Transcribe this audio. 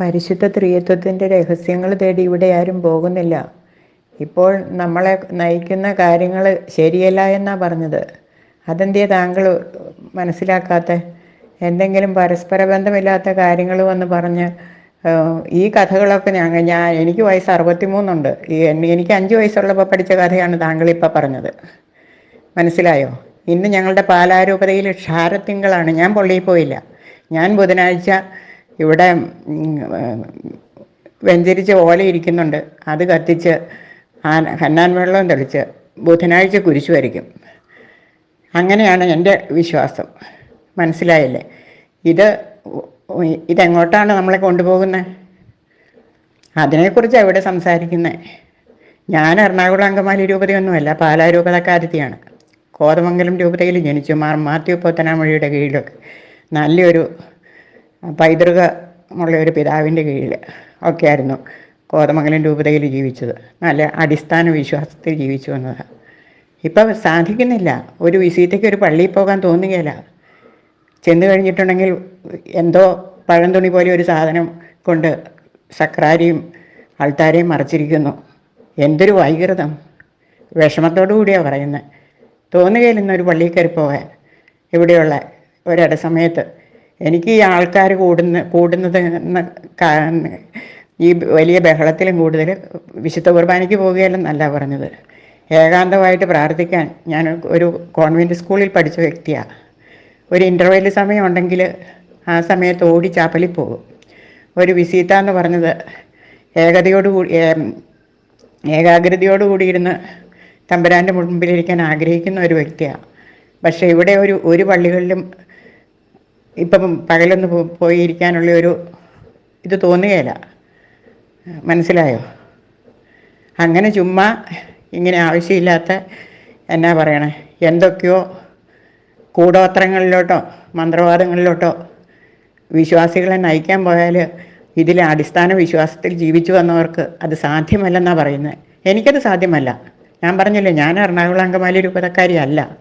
പരിശുദ്ധ ത്രിയത്വത്തിന്റെ രഹസ്യങ്ങൾ തേടി ഇവിടെ ആരും പോകുന്നില്ല. ഇപ്പോൾ നമ്മളെ നയിക്കുന്ന കാര്യങ്ങൾ ശരിയല്ല എന്നാണ് പറഞ്ഞത്. അതെന്തേ താങ്കൾ മനസ്സിലാക്കാത്ത? എന്തെങ്കിലും പരസ്പര ബന്ധമില്ലാത്ത കാര്യങ്ങൾ വന്ന് പറഞ്ഞ് ഈ കഥകളൊക്കെ ഞങ്ങൾ ഞാൻ എനിക്ക് വയസ്സ് അറുപത്തിമൂന്നുണ്ട്. എനിക്ക് അഞ്ച് വയസ്സുള്ളപ്പോൾ പഠിച്ച കഥയാണ് താങ്കൾ ഇപ്പോൾ പറഞ്ഞത്. മനസ്സിലായോ? ഇന്ന് ഞങ്ങളുടെ പാലാരൂപതയിൽ ക്ഷാരത്തിങ്കളാണ്. ഞാൻ പൊള്ളിയിൽ പോയില്ല. ഞാൻ ബുധനാഴ്ച ഇവിടെ വെഞ്ചരിച്ച് ഓല ഇരിക്കുന്നുണ്ട്. അത് കത്തിച്ച് ഹന്നാൻ വെള്ളം തെളിച്ച് ബുധനാഴ്ച കുരിശു വരയ്ക്കും. അങ്ങനെയാണ് എന്റെ വിശ്വാസം. മനസ്സിലായില്ലേ? ഇത് ഇതെങ്ങോട്ടാണ് നമ്മളെ കൊണ്ടുപോകുന്നത് അതിനെക്കുറിച്ച് എവിടെ സംസാരിക്കുന്നത് ഞാൻ എറണാകുളം അങ്കമാലി രൂപതയൊന്നുമല്ല പാലാ രൂപതക്കാരത്തിയാണ്. കോതമംഗലം രൂപതയിൽ ജനിച്ചു മാർ മാത്യു പോത്തനാമൊഴിയുടെ കീഴിലൊക്കെ. നല്ലൊരു പൈതൃകമുള്ള ഒരു പിതാവിന്റെ കീഴിൽ ഒക്കെ ആയിരുന്നു കോതമംഗലം രൂപതയിൽ ജീവിച്ചത്. നല്ല അടിസ്ഥാന വിശ്വാസത്തിൽ ജീവിച്ചു വന്നത്. ഇപ്പം സാധിക്കുന്നില്ല. ഒരു വിസീറ്റയ്ക്ക് ഒരു പള്ളിയിൽ പോകാൻ തോന്നുകയില്ല. ചെന്ന് കഴിഞ്ഞിട്ടുണ്ടെങ്കിൽ എന്തോ പഴംതുണി പോലെ ഒരു സാധനം കൊണ്ട് സക്രാരിയും ആൾത്താരെയും മറച്ചിരിക്കുന്നു. എന്തൊരു വൈകൃതം. വിഷമത്തോടു കൂടിയാണ് പറയുന്നത്. തോന്നുകയില്ല ഇന്നൊരു പള്ളിയിൽ കയറി പോകാൻ ഇവിടെയുള്ള ഒരിട സമയത്ത് എനിക്ക് ഈ ആൾക്കാർ കൂടുന്ന കൂടുന്നത് ഈ വലിയ ബഹളത്തിലും കൂടുതൽ വിശുദ്ധ കുർബാനയ്ക്ക് പോകുകയല്ലെന്നല്ല പറഞ്ഞത്. ഏകാന്തമായിട്ട് പ്രാർത്ഥിക്കാൻ ഞാൻ ഒരു കോൺവെന്റ് സ്കൂളിൽ പഠിച്ച വ്യക്തിയാണ് ഒരു ഇന്റർവെൽ സമയം ഉണ്ടെങ്കിൽ ആ സമയത്ത് ഓടി ചാപ്പലിൽ പോകും. ഒരു വിസീത്ത എന്ന് പറഞ്ഞത് ഏകതയോടുകൂടി കൂടി ഏം, ഏകാഗ്രതയോട് കൂടി ഇരുന്ന് തമ്പുരാന്റെ മുൻപിലിരിക്കാൻ ആഗ്രഹിക്കുന്ന ഒരു വ്യക്തിയാണ് പക്ഷേ ഇവിടെ ഒരു ഒരു പള്ളികളിലും ഇപ്പം പകലൊന്ന് പോയിരിക്കാനുള്ള ഒരു ഇത് തോന്നുകയില്ല. മനസ്സിലായോ? അങ്ങനെ ചുമ്മാ ഇങ്ങനെ ആവശ്യമില്ലാത്ത എന്നാ പറയണേ? എന്തൊക്കെയോ കൂടോത്രങ്ങളിലോട്ടോ മന്ത്രവാദങ്ങളിലോട്ടോ വിശ്വാസികളെ നയിക്കാൻ പോയാൽ ഇതിലെ അടിസ്ഥാന വിശ്വാസത്തിൽ ജീവിച്ചു വന്നവർക്ക് അത് സാധ്യമല്ലെന്നാണ് പറയുന്നത്. എനിക്കത് സാധ്യമല്ല. ഞാൻ പറഞ്ഞില്ലേ ഞാൻ എറണാകുളം അങ്കമാലി രൂപതക്കാരി അല്ല